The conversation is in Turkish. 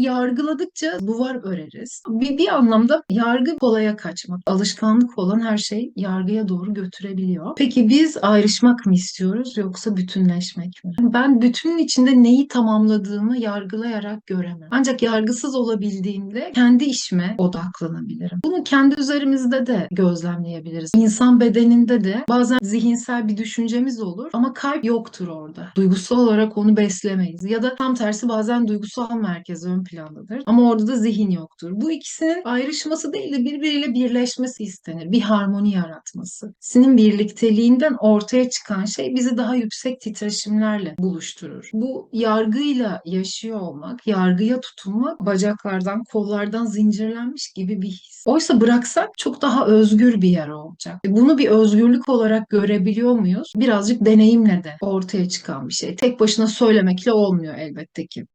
Yargıladıkça duvar öreriz. Bir, bir anlamda yargı kolaya kaçmak. Alışkanlık olan her şey yargıya doğru götürebiliyor. Peki biz ayrışmak mı istiyoruz yoksa bütünleşmek mi? Ben bütünün içinde neyi tamamladığımı yargılayarak göremem. Ancak yargısız olabildiğimde kendi işime odaklanabilirim. Bunu kendi üzerimizde de gözlemleyebiliriz. İnsan bedeninde de bazen zihinsel bir düşüncemiz olur ama kalp yoktur orada. Duygusal olarak onu beslemeyiz. Ya da tam tersi bazen duygusal merkez ön plandadır. Ama orada da zihin yoktur. Bu ikisinin ayrışması değil de birbiriyle birleşmesi istenir. Bir harmoni yaratması. Sinin birlikteliğinden ortaya çıkan şey bizi daha yüksek titreşimlerle buluşturur. Bu yargıyla yaşıyor olmak, yargıya tutunmak bacaklardan, kollardan zincirlenmiş gibi bir his. Oysa bıraksak çok daha özgür bir yer olacak. Bunu bir özgürlük olarak görebiliyor muyuz? Birazcık deneyimle de ortaya çıkan bir şey. Tek başına söylemekle olmuyor elbette ki.